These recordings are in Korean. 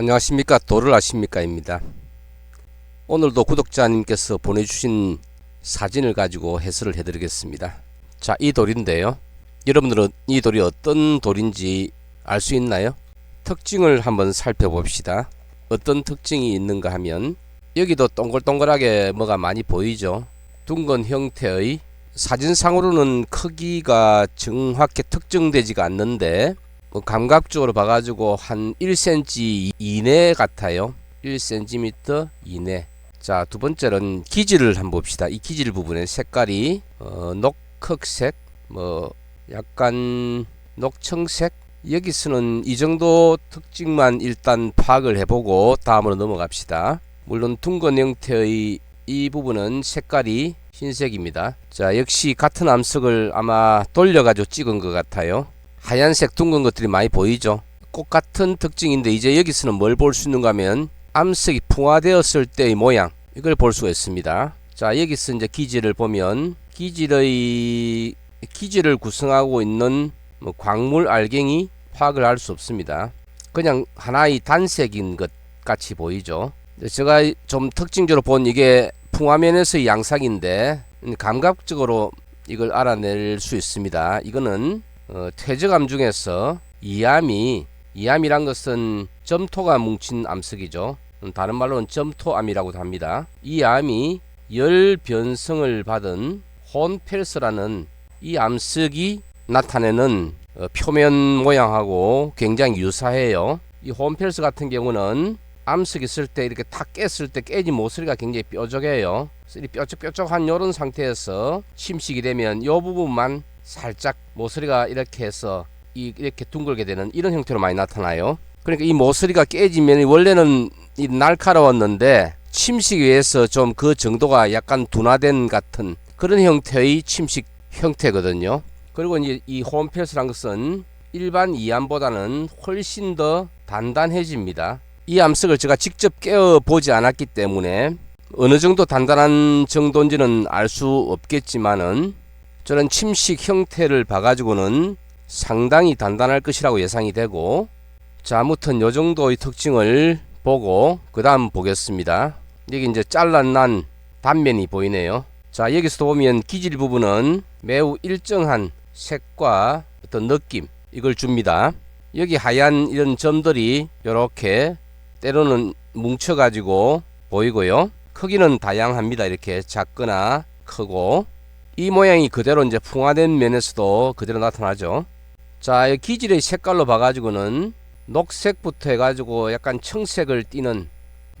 안녕하십니까 도를 아십니까입니다. 오늘도 구독자님께서 보내주신 사진을 가지고 해설을 해드리겠습니다. 자, 이 돌인데요. 여러분들은 이 돌이 어떤 돌인지 알 수 있나요? 특징을 한번 살펴봅시다. 어떤 특징이 있는가 하면 여기도 동글동글하게 뭐가 많이 보이죠. 둥근 형태의 사진상으로는 크기가 정확히 특정되지가 않는데 뭐 감각적으로 봐가지고 한 1cm 이내 같아요. 1cm 이내. 자, 두 번째는 기질을 한번 봅시다. 이 기질 부분의 색깔이 어, 녹흑색, 뭐 약간 녹청색. 여기서는 이 정도 특징만 일단 파악을 해보고 다음으로 넘어갑시다. 물론 둥근 형태의 이 부분은 색깔이 흰색입니다. 자, 역시 같은 암석을 아마 돌려가지고 찍은 것 같아요. 하얀색 둥근 것들이 많이 보이죠. 똑같은 특징인데 이제 여기서는 뭘 볼 수 있는가 하면 암석이 풍화되었을 때의 모양 이걸 볼 수가 있습니다. 자 여기서 이제 기질을 보면 기질의 기질을 구성하고 있는 뭐 광물 알갱이 파악을 할 수 없습니다. 그냥 하나의 단색인 것 같이 보이죠. 제가 좀 특징적으로 본 이게 풍화면에서의 양상인데 감각적으로 이걸 알아낼 수 있습니다. 이거는 어, 퇴적암 중에서 이암이 이암이란 것은 점토가 뭉친 암석이죠. 음, 다른 말로는 점토암이라고도 합니다. 이 암이 열 변성을 받은 혼펠스라는 이 암석이 나타내는 어, 표면 모양하고 굉장히 유사해요. 이 혼펠스 같은 경우는 암석이 있을 때 이렇게 탁 깼을 때 깨진 모서리가 굉장히 뾰족해요. 뾰족뾰족한 이런 상태에서 침식이 되면 이 부분만 살짝 모서리가 이렇게 해서 이, 이렇게 둥글게 되는 이런 형태로 많이 나타나요. 그러니까 이 모서리가 깨지면 원래는 이 날카로웠는데 침식에 의해서 좀 그 정도가 약간 둔화된 같은 그런 형태의 침식 형태거든요. 그리고 이제 이 홈펠스란 것은 일반 이암보다는 훨씬 더 단단해집니다. 이 암석을 제가 직접 깨어 보지 않았기 때문에 어느 정도 단단한 정도인지는 알 수 없겠지만은 저는 침식 형태를 봐가지고는 상당히 단단할 것이라고 예상이 되고 자 아무튼 요 정도의 특징을 보고 그 다음 보겠습니다. 여기 이제 잘라난 단면이 보이네요. 자 여기서 보면 기질 부분은 매우 일정한 색과 어떤 느낌 이걸 줍니다. 여기 하얀 이런 점들이 이렇게 때로는 뭉쳐 가지고 보이고요. 크기는 다양합니다. 이렇게 작거나 크고 이 모양이 그대로 이제 풍화된 면에서도 그대로 나타나죠. 자, 이 기질의 색깔로 봐가지고는 녹색부터 해가지고 약간 청색을 띠는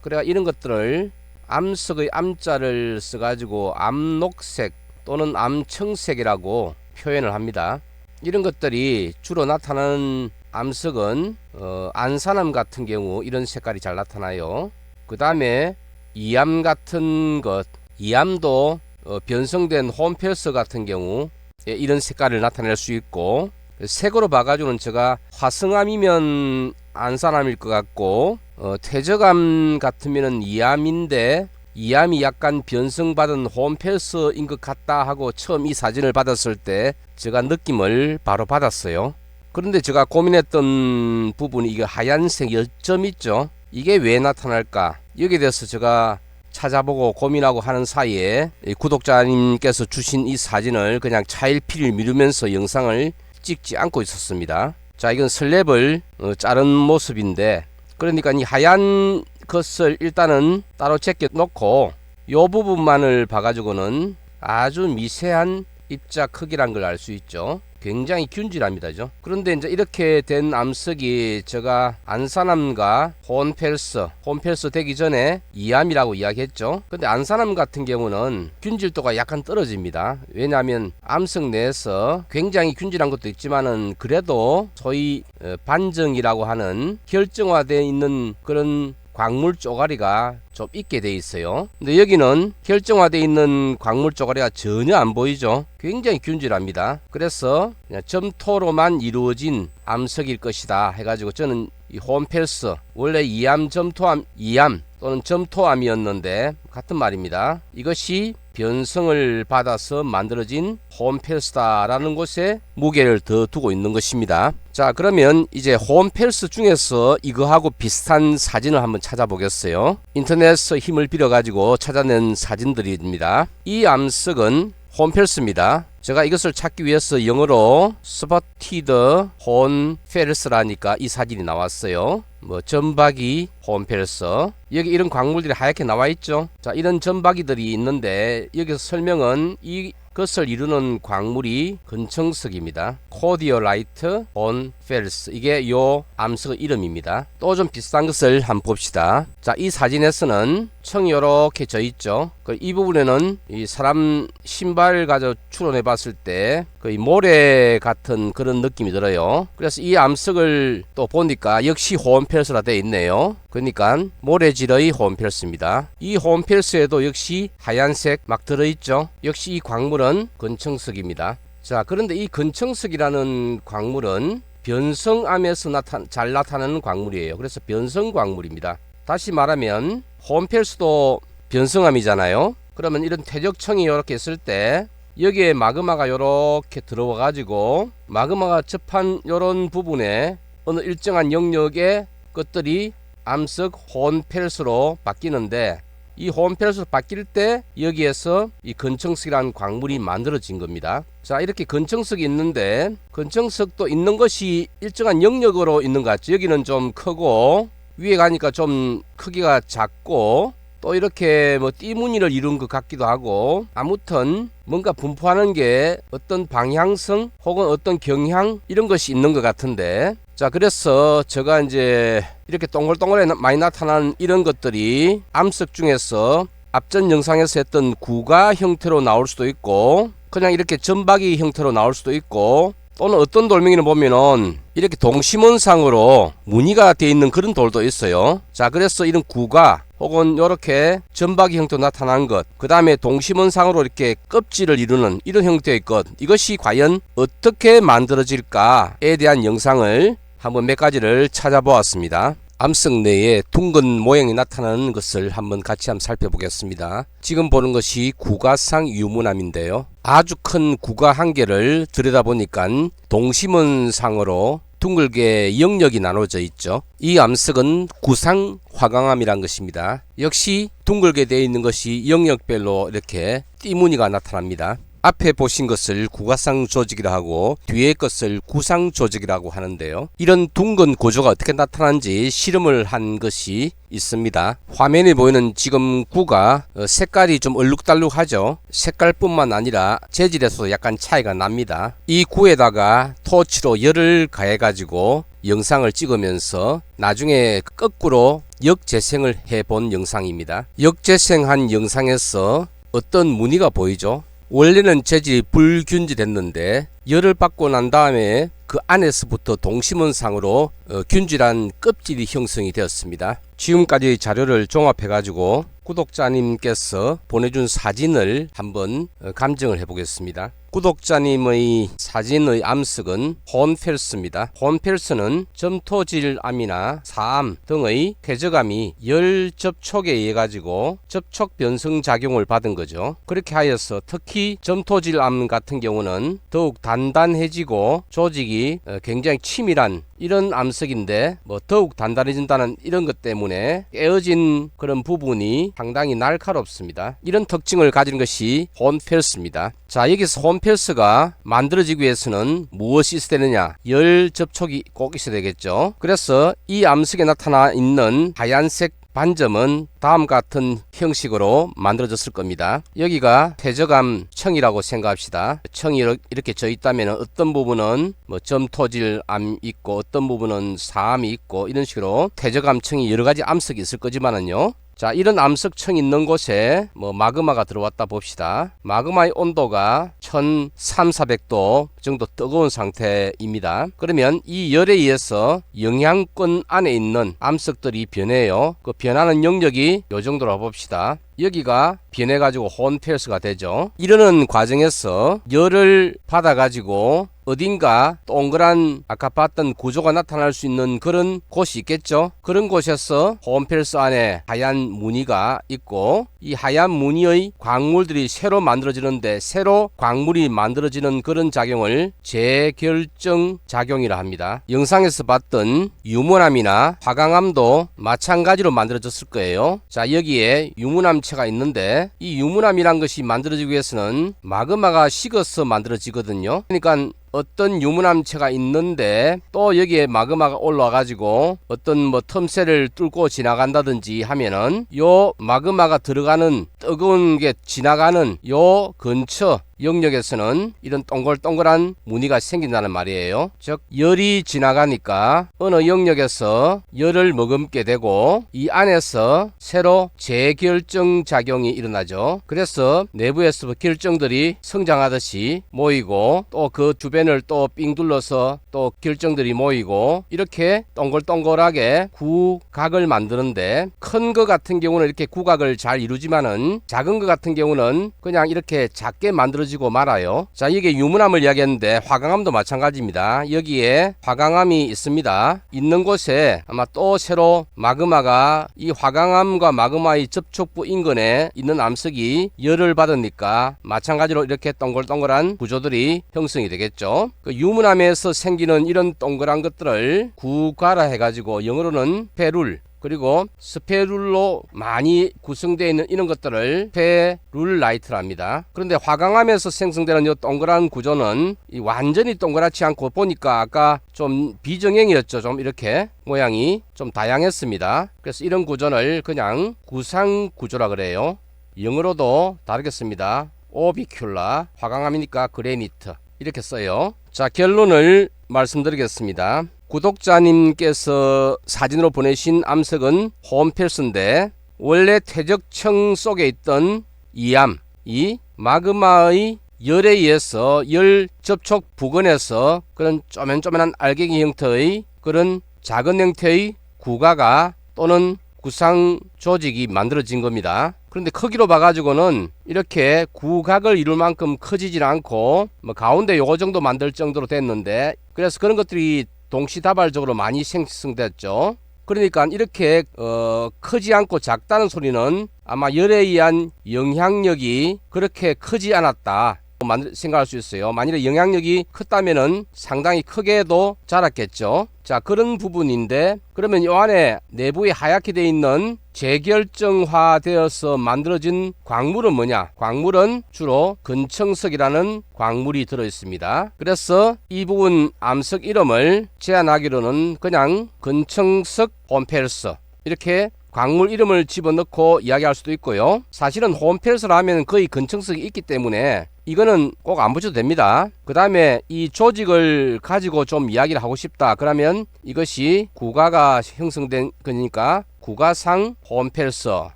그래가 이런 것들을 암석의 암자를 써가지고 암녹색 또는 암청색이라고 표현을 합니다. 이런 것들이 주로 나타나는 암석은 어, 안산암 같은 경우 이런 색깔이 잘 나타나요. 그 다음에 이암 같은 것, 이암도 어, 변성된 홈페어스 같은 경우 예, 이런 색깔을 나타낼 수 있고 색으로 봐가지고는 제가 화성암이면 안산암일 것 같고 어, 퇴적암 같으면은 이암인데 이암이 약간 변성받은 홈페어스인 것 같다 하고 처음 이 사진을 받았을 때 제가 느낌을 바로 받았어요. 그런데 제가 고민했던 부분이 이게 하얀색 열점 있죠. 이게 왜 나타날까? 여기에 대해서 제가 찾아보고 고민하고 하는 사이에 구독자님께서 주신 이 사진을 그냥 차일피를 미루면서 영상을 찍지 않고 있었습니다. 자, 이건 슬랩을 어, 자른 모습인데 그러니까 이 하얀 것을 일단은 따로 제껴 놓고 요 부분만을 봐가지고는 아주 미세한 입자 크기란 걸 알 수 있죠. 굉장히 균질합니다죠. 그런데 이제 이렇게 된 암석이 제가 안산암과 혼펠스, 혼펠스 되기 전에 이암이라고 이야기했죠. 근데 안산암 같은 경우는 균질도가 약간 떨어집니다. 왜냐하면 암석 내에서 굉장히 균질한 것도 있지만은 그래도 소위 어, 반정이라고 하는 결정화되어 있는 그런 광물 쪼가리가 좀 있게 돼 있어요. 근데 여기는 결정화되어 있는 광물 쪼가리가 전혀 안 보이죠. 굉장히 균질합니다. 그래서 점토로만 이루어진 암석일 것이다 해가지고 저는 이 홈펠스 원래 이암 점토암 이암 또는 점토암이었는데 같은 말입니다. 이것이 변성을 받아서 만들어진 홈펠스다라는 곳에 무게를 더 두고 있는 것입니다. 자 그러면 이제 홈펠스 중에서 이거하고 비슷한 사진을 한번 찾아보겠어요. 인터넷에서 힘을 빌어 가지고 찾아낸 사진들입니다. 이 암석은 홈펠스입니다. 제가 이것을 찾기 위해서 영어로 스퍼티드 혼페르스라니까 이 사진이 나왔어요. 뭐 전박이 홈페르스 여기 이런 광물들이 하얗게 나와 있죠. 자 이런 전박이들이 있는데 여기서 설명은 이 것을 이루는 광물이 근청석입니다. 코디오라이트 온 페르스 이게 요 암석의 이름입니다. 또 좀 비슷한 것을 한번 봅시다. 자, 이 사진에서는 청이 이렇게 져 있죠. 그 이 부분에는 이 사람 신발 가져 추론해 봤을 때 거의 모래 같은 그런 느낌이 들어요. 그래서 이 암석을 또 보니까 역시 호원펠스라 되어 있네요. 그러니까 모래질의 호원펠스입니다. 이 호원펠스에도 역시 하얀색 막 들어있죠. 역시 이 광물은 근청석입니다. 자, 그런데 이 근청석이라는 광물은 변성암에서 나타, 잘 나타나는 광물이에요. 그래서 변성 광물입니다. 다시 말하면 홈펠스도 변성암이잖아요. 그러면 이런 퇴적청이 이렇게 있을 때 여기에 마그마가 이렇게 들어와 가지고 마그마가 접한 이런 부분에 어느 일정한 영역의 것들이 암석 혼펠스로 바뀌는데 이 홈펠스로 바뀔 때 여기에서 이 근청석이라는 광물이 만들어진 겁니다. 자 이렇게 근청석이 있는데 근청석도 있는 것이 일정한 영역으로 있는 것 같죠. 여기는 좀 크고 위에 가니까 좀 크기가 작고 또 이렇게 뭐 띠무늬를 이룬 것 같기도 하고 아무튼 뭔가 분포하는 게 어떤 방향성 혹은 어떤 경향 이런 것이 있는 것 같은데 자 그래서 제가 이제 이렇게 동글동글에 나- 많이 나타난 이런 것들이 암석 중에서 앞전 영상에서 했던 구가 형태로 나올 수도 있고 그냥 이렇게 점박이 형태로 나올 수도 있고 또는 어떤 돌멩이를 보면은 이렇게 동심원상으로 무늬가 되어 있는 그런 돌도 있어요. 자, 그래서 이런 구가 혹은 이렇게 점박이 형태로 나타난 것, 그 다음에 동심원상으로 이렇게 껍질을 이루는 이런 형태의 것, 이것이 과연 어떻게 만들어질까에 대한 영상을 한번 몇 가지를 찾아보았습니다. 암석 내에 둥근 모양이 나타나는 것을 한번 같이 한번 살펴보겠습니다. 지금 보는 것이 구가상 유문암인데요. 아주 큰 구가 한 개를 들여다보니까 동심원상으로 둥글게 영역이 나눠져 있죠. 이 암석은 구상 화강암이란 것입니다. 역시 둥글게 되어 있는 것이 영역별로 이렇게 띠무늬가 나타납니다. 앞에 보신 것을 구가상 조직이라 하고 뒤에 것을 구상 조직이라고 하는데요. 이런 둥근 구조가 어떻게 나타나는지 실험을 한 것이 있습니다. 화면에 보이는 지금 구가 어, 색깔이 좀 얼룩달룩하죠. 색깔뿐만 아니라 재질에서도 약간 차이가 납니다. 이 구에다가 토치로 열을 가해 가지고 영상을 찍으면서 나중에 거꾸로 역재생을 해본 영상입니다. 역재생한 영상에서 어떤 무늬가 보이죠? 원래는 재질이 불균질했는데 열을 받고 난 다음에 그 안에서부터 동심원상으로 어, 균질한 껍질이 형성이 되었습니다. 지금까지 자료를 종합해 가지고 구독자님께서 보내준 사진을 한번 어, 감정을 해 보겠습니다. 구독자님의 사진의 암석은 혼펠스입니다. 혼펠스는 점토질암이나 사암 등의 퇴적암이 열 접촉에 의해 가지고 접촉 변성 작용을 받은 거죠. 그렇게 하여서 특히 점토질암 같은 경우는 더욱 단단해지고 조직이 어, 굉장히 치밀한 이런 암석인데 뭐 더욱 단단해진다는 이런 것 때문에 깨어진 그런 부분이 상당히 날카롭습니다. 이런 특징을 가진 것이 혼펠스입니다. 자 여기서 혼펠스가 만들어지기 위해서는 무엇이 있어야 되느냐 열 접촉이 꼭 있어야 되겠죠. 그래서 이 암석에 나타나 있는 하얀색 반점은 다음 같은 형식으로 만들어졌을 겁니다. 여기가 퇴적암 청이라고 생각합시다. 청이 이렇- 이렇게 져 있다면 어떤 부분은 뭐 점토질암 있고 어떤 부분은 사암이 있고 이런 식으로 퇴적암 청이 여러 가지 암석이 있을 거지만은요. 자, 이런 암석청 있는 곳에 뭐 마그마가 들어왔다 봅시다. 마그마의 온도가 1300도 정도 뜨거운 상태입니다. 그러면 이 열에 의해서 영향권 안에 있는 암석들이 변해요. 그 변하는 영역이 요 정도로 봅시다. 여기가 변해가지고 혼펠스가 되죠. 이러는 과정에서 열을 받아가지고 어딘가 동그란 아까 봤던 구조가 나타날 수 있는 그런 곳이 있겠죠. 그런 곳에서 홈펠스 안에 하얀 무늬가 있고 이 하얀 무늬의 광물들이 새로 만들어지는데 새로 광물이 만들어지는 그런 작용을 재결정 작용이라 합니다. 영상에서 봤던 유문암이나 화강암도 마찬가지로 만들어졌을 거예요. 자 여기에 유문암체가 있는데 이 유문암이란 것이 만들어지기 위해서는 마그마가 식어서 만들어지거든요. 그러니까 어떤 유문암체가 있는데 또 여기에 마그마가 올라와 가지고 어떤 뭐 틈새를 뚫고 지나간다든지 하면은 요 마그마가 들어가는 뜨거운 게 지나가는 요 근처 영역에서는 이런 동글동글한 무늬가 생긴다는 말이에요. 즉 열이 지나가니까 어느 영역에서 열을 머금게 되고 이 안에서 새로 재결정 작용이 일어나죠. 그래서 내부에서 결정들이 성장하듯이 모이고 또 그 주변을 또 삥 둘러서 또 결정들이 모이고 이렇게 동글동글하게 구각을 만드는데 큰거 같은 경우는 이렇게 구각을 잘 이루지만은 작은 거 같은 경우는 그냥 이렇게 작게 만들어 지고 말아요. 자, 이게 유문암을 이야기했는데 화강암도 마찬가지입니다. 여기에 화강암이 있습니다. 있는 곳에 아마 또 새로 마그마가 이 화강암과 마그마의 접촉부 인근에 있는 암석이 열을 받으니까 마찬가지로 이렇게 동글동글한 구조들이 형성이 되겠죠. 그 유문암에서 생기는 이런 동그란 것들을 구가라 해가지고 영어로는 페룰 그리고 스페룰로 많이 구성되어 있는 이런 것들을 페룰라이트랍니다. 그런데 화강암에서 생성되는 이 동그란 구조는 이 완전히 동그랗지 않고 보니까 아까 좀 비정형이었죠. 좀 이렇게 모양이 좀 다양했습니다. 그래서 이런 구조를 그냥 구상 구조라 그래요. 영어로도 다르겠습니다. 오비큘라 화강암이니까 그레니트 이렇게 써요. 자 결론을 말씀드리겠습니다. 구독자님께서 사진으로 보내신 암석은 홈펠스인데 원래 퇴적층 속에 있던 이암, 이 마그마의 열에 의해서 열 접촉 부근에서 그런 쪼맨쪼맨한 알갱이 형태의 그런 작은 형태의 구가가 또는 구상 조직이 만들어진 겁니다. 그런데 크기로 봐가지고는 이렇게 구각을 이룰 만큼 커지질 않고 뭐 가운데 요거 정도 만들 정도로 됐는데 그래서 그런 것들이 동시다발적으로 많이 생성됐죠. 그러니까 이렇게 어, 크지 않고 작다는 소리는 아마 열에 의한 영향력이 그렇게 크지 않았다. 만- 생각할 수 있어요. 만일에 영향력이 컸다면은 상당히 크게도 자랐겠죠. 자, 그런 부분인데 그러면 이 안에 내부에 하얗게 되어 있는 재결정화되어서 만들어진 광물은 뭐냐? 광물은 주로 근청석이라는 광물이 들어 있습니다. 그래서 이 부분 암석 이름을 제안하기로는 그냥 근청석 홈펠스 이렇게 광물 이름을 집어넣고 이야기할 수도 있고요. 사실은 홈펠스라 하면 거의 근청석이 있기 때문에 이거는 꼭 안 붙여도 됩니다. 그 다음에 이 조직을 가지고 좀 이야기를 하고 싶다. 그러면 이것이 구가가 형성된 거니까 구가상 홈펠스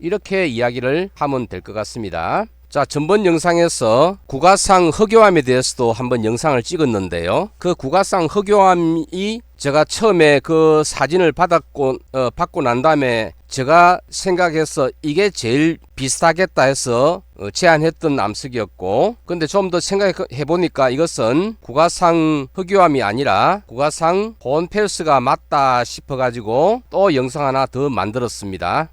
이렇게 이야기를 하면 될 것 같습니다. 자, 전번 영상에서 구가상 흑요암에 대해서도 한번 영상을 찍었는데요. 그 구가상 흑요암이 제가 처음에 그 사진을 받았고 어, 받고 난 다음에 제가 생각해서 이게 제일 비슷하겠다 해서 어, 제안했던 암석이었고 근데 좀 더 생각해 보니까 이것은 구가상 흑요암이 아니라 구가상 본펠스가 맞다 싶어 가지고 또 영상 하나 더 만들었습니다.